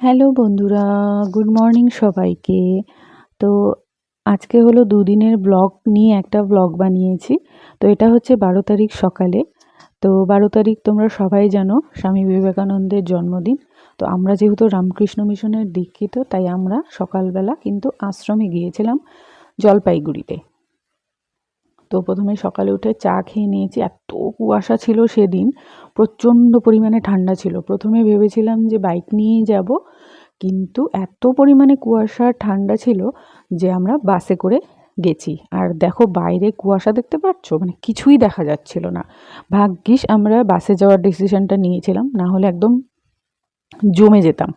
Hello বন্ধুরা, good morning সবাইকে। তো আজকে হলো দুদিনের ব্লগ নিয়ে একটা ব্লগ বানিয়েছি। তো এটা হচ্ছে বারো তারিখ সকালে। তো বারো তারিখ তোমরা সবাই জানো স্বামী বিবেকানন্দের জন্মদিন। তো আমরা যেহেতু রামকৃষ্ণ মিশনের দীক্ষিত, তাই আমরা সকালবেলা কিন্তু আশ্রমে গিয়েছিলাম জলপাইগুড়িতে। তো প্রথমে সকালে উঠে চা খেয়ে নিয়েছি। এত কুয়াশা ছিল সেদিন, প্রচণ্ড পরিমাণে ঠান্ডা ছিল। প্রথমে ভেবেছিলাম যে বাইক নিয়েই যাব, কিন্তু এত পরিমাণে কুয়াশা, ঠান্ডা ছিল যে আমরা বাসে করে গেছি। আর দেখো বাইরে কুয়াশা দেখতে পাচ্ছ? মানে কিছুই দেখা যাচ্ছিল না। ভাগ্যিস আমরা বাসে যাওয়ার ডিসিশনটা নিয়েছিলাম, না হলে একদম জমে যেতাম।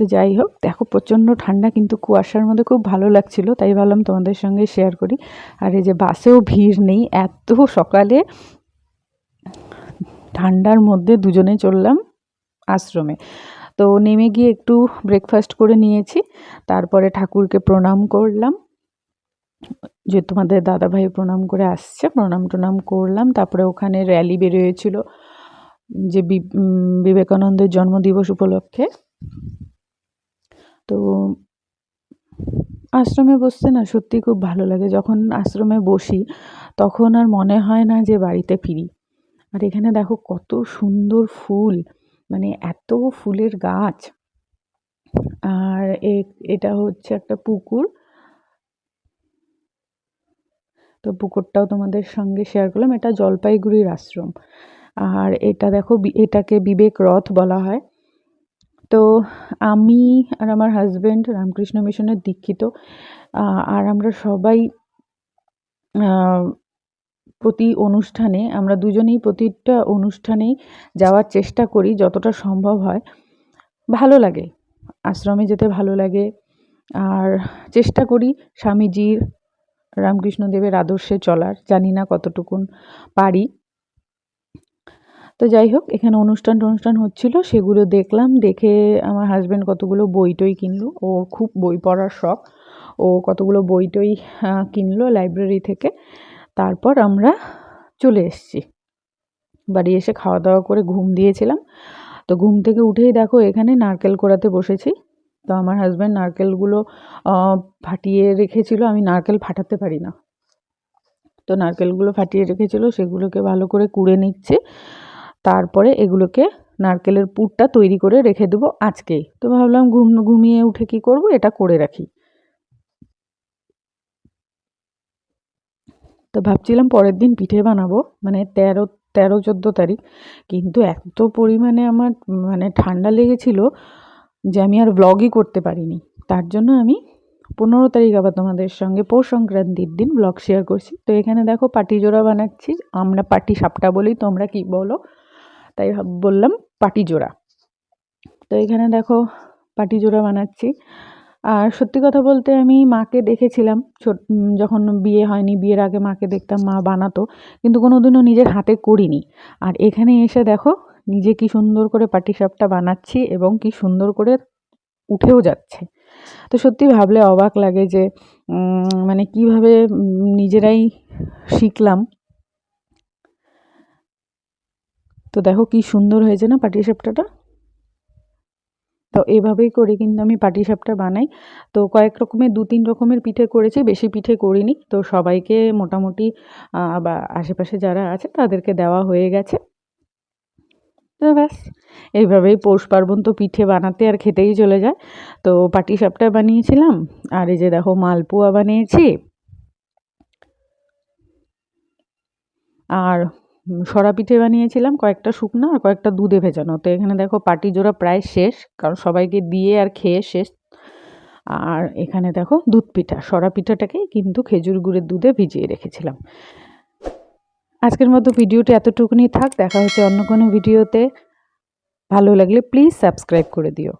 তো যাই হোক, দেখো প্রচণ্ড ঠান্ডা কিন্তু কুয়াশার মধ্যে খুব ভালো লাগছিল, তাই ভাবলাম তোমাদের সঙ্গে শেয়ার করি। আর এই যে বাসেও ভিড় নেই, এত সকালে ঠান্ডার মধ্যে দুজনে চললাম আশ্রমে। তো নেমে গিয়ে একটু ব্রেকফাস্ট করে নিয়েছি, তারপরে ঠাকুরকে প্রণাম করলাম। যে তোমাদের দাদাভাই প্রণাম করে আসছে, প্রণাম টনাম করলাম, তারপরে ওখানে র্যালি বেরোয়েছিল যে বিবেকানন্দের জন্মদিবস উপলক্ষে। তো আশ্রমে বসতে না সত্যি খুব ভালো লাগে। যখন আশ্রমে বসি, তখন আর মনে হয় না যে বাড়িতে ফিরি। আর এখানে দেখো কত সুন্দর ফুল মানে এত ফুলের গাছ। আর এটা হচ্ছে একটা পুকুর। তো পুকুরটাও তোমাদের সঙ্গে শেয়ার করলাম। এটা জলপাইগুড়ির আশ্রম। আর এটা দেখো এটাকে বিবেক রথ বলা হয়। তো আমি আর আমার হাজব্যান্ড রামকৃষ্ণ মিশনের দীক্ষিত আর আমরা সবাই প্রতি অনুষ্ঠানে, আমরা দুজনেই প্রতিটা অনুষ্ঠানেই যাওয়ার চেষ্টা করি যতটা সম্ভব হয়। ভালো লাগে, আশ্রমে যেতে ভালো লাগে। আর চেষ্টা করি স্বামীজির রামকৃষ্ণদেবের আদর্শে চলার, জানি না কতটুকুন পারি। তো যাই হোক, এখানে অনুষ্ঠান টনুষ্ঠান হচ্ছিল, সেগুলো দেখলাম, দেখে আমার হাজব্যান্ড কতগুলো বই টই কিনলো। ওর খুব বই পড়ার শখ। ও কতগুলো বই টই কিনলো লাইব্রেরি থেকে। তারপর আমরা চলে এসেছি। বাড়ি এসে খাওয়া দাওয়া করে ঘুম দিয়েছিলাম। তো ঘুম থেকে উঠেই দেখো, এখানে নারকেল কোড়াতে বসেছি। তো আমার হাজব্যান্ড নারকেলগুলো ফাটিয়ে রেখেছিল। আমি নারকেল ফাটাতে পারি না। তো নারকেলগুলো ফাটিয়ে রেখেছিল, সেগুলোকে ভালো করে কুড়ে নিচ্ছে। তারপরে এগুলোকে নারকেলের পুরটা তৈরি করে রেখে দেবো আজকেই। তো ভাবলাম ঘুম, ঘুমিয়ে উঠে কি করব? এটা করে রাখি। তো ভাবছিলাম পরের দিন পিঠে বানাবো মানে তেরো তেরো, চোদ্দ তারিখ। কিন্তু এত পরিমাণে আমার মানে ঠান্ডা লেগেছিল যে আমি আর ব্লগই করতে পারিনি। তার জন্য আমি পনেরো তারিখ আবার তোমাদের সঙ্গে পৌষ সংক্রান্তির দিন ব্লগ শেয়ার করছি। তো এখানে দেখো পাটি জোড়া বানাচ্ছি। আমরা পাটি সাপটা বলি, তোমরা কি বলো? তাই বললাম পাটি জোড়া। তো এখানে দেখো পাটি জোড়া বানাচ্ছি। আর সত্যি কথা বলতে আমি মাকে দেখেছিলাম যখন বিয়ে হয়নি, বিয়ের আগে মাকে দেখতাম, মা বানাতো, কিন্তু কোনো দিনও নিজের হাতে করিনি। আর এখানে এসে দেখো নিজে কি সুন্দর করে পাটিসাপটা বানাচ্ছি এবং কি সুন্দর করে উঠেও যাচ্ছে। তো সত্যি ভাবলে অবাক লাগে যে মানে কীভাবে নিজেরাই শিখলাম তো দেখো কি সুন্দর হয়েছে না পাটিসাপটাটা? তো এভাবেই করে কিন্তু আমি পাটিসাপটা বানাই। তো কয়েক রকমের দু তিন রকমের পিঠে করেছি, বেশি পিঠে করিনি। তো সবাইকে মোটামুটি বা আশেপাশে যারা আছে তাদেরকে দেওয়া হয়ে গেছে। তো ব্যাস, এইভাবেই পৌষ পার্বণ তো পিঠে বানাতে আর খেতেই চলে যায়। তো পাটিসাপটা বানিয়েছিলাম, আর এই যে দেখো মালপোয়া বানিয়েছি। আর সরা পিঠে বানিয়েছিলাম কয়েকটা শুকনো আর কয়েকটা দুধে ভেজানো। তো এখানে দেখো পাটি জোড়া প্রায় শেষ, কারণ সবাইকে দিয়ে আর খেয়ে শেষ। আর এখানে দেখো দুধ পিঠা, সরা পিঠাটাকে কিন্তু খেজুর গুড়ের দুধে ভিজিয়ে রেখেছিলাম। আজকের মতো ভিডিওটি এতটুকুনি থাক, দেখা হচ্ছে অন্য কোনো ভিডিওতে। ভালো লাগলে প্লিজ সাবস্ক্রাইব করে দিও।